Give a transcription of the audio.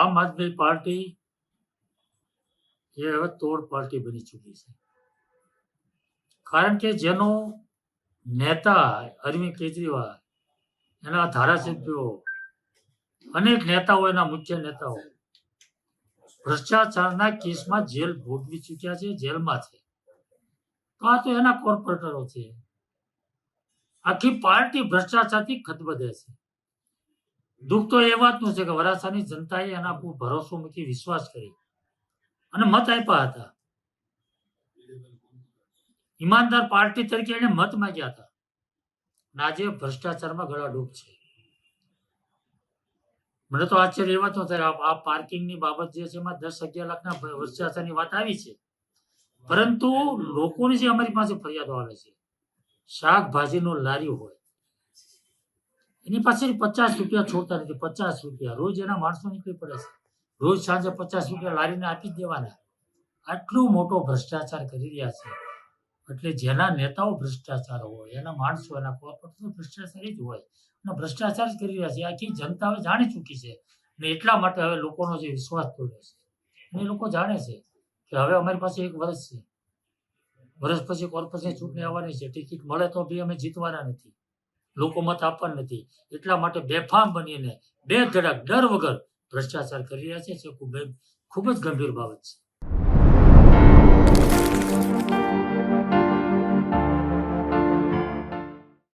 આમ આદમી પાર્ટી એ હવે તોડ પાર્ટી બની ચૂકી છે. કારણ કે જેનો નેતા અરવિંદ કેજરીવાલ, એના ધારાસભ્યો, અનેક નેતાઓ, એના મુખ્ય નેતાઓ ભ્રષ્ટાચારના કેસમાં જેલ ભોગવી ચૂક્યા છે, જેલમાં છે. તો આ તો એના કોર્પોરેટરો છે. આખી પાર્ટી ભ્રષ્ટાચારથી ખતબદે છે. દુઃખ તો એ વાતનું છે કે વરાછાની જનતાએ એના પર ભરોસો મૂકી વિશ્વાસ કરી. અને મત આપ્યા હતા. ઈમાનદાર પાર્ટી તરીકે એને મત માંગ્યા હતા. અને આજે ભ્રષ્ટાચારમાં ગળાડૂબ છે. મને તો આશ્ચર્ય એવા તો થાય, આ- પાર્કિંગની બાબત જે છે એમાં દસ અગિયાર લાખના ભ્રષ્ટાચારની વાત આવી છે. પરંતુ લોકોની જે અમારી પાસે ફરિયાદો આવે છે, શાકભાજીનો લારી હોય એની પાસે પચાસ રૂપિયા છોડતા નથી. પચાસ રૂપિયા. રોજ એના માણસો નીકળી પડે છે. રોજ સાંજે પચાસ રૂપિયા લારીને આપી દેવાના. આટલું મોટો ભ્રષ્ટાચાર કરી રહ્યા છે. એટલે જેના નેતાઓ ભ્રષ્ટાચાર હોય, એના માણસો, એના કોર્પોરેટ ભ્રષ્ટાચારી જ હોય. અને ભ્રષ્ટાચાર જ કરી રહ્યા છે. આખી જનતા હવે જાણી ચૂકી છે. અને એટલા માટે હવે લોકોનો જે વિશ્વાસ તોડ્યો છે. એ લોકો જાણે છે કે હવે અમારી પાસે એક વર્ષ છે. વર્ષ પછી કોર્પોરેશન ચૂંટણી આવવાની છે. ટિકિટ મળે તો બી અમે જીતવાના નથી. લોકો મત આપવા નથી. એટલા માટે બેફામ બનીને બે ધડક ડર વગર ભ્રષ્ટાચાર કરી રહ્યા છે. ખૂબ ખૂબ જ ગંભીર બાબત છે.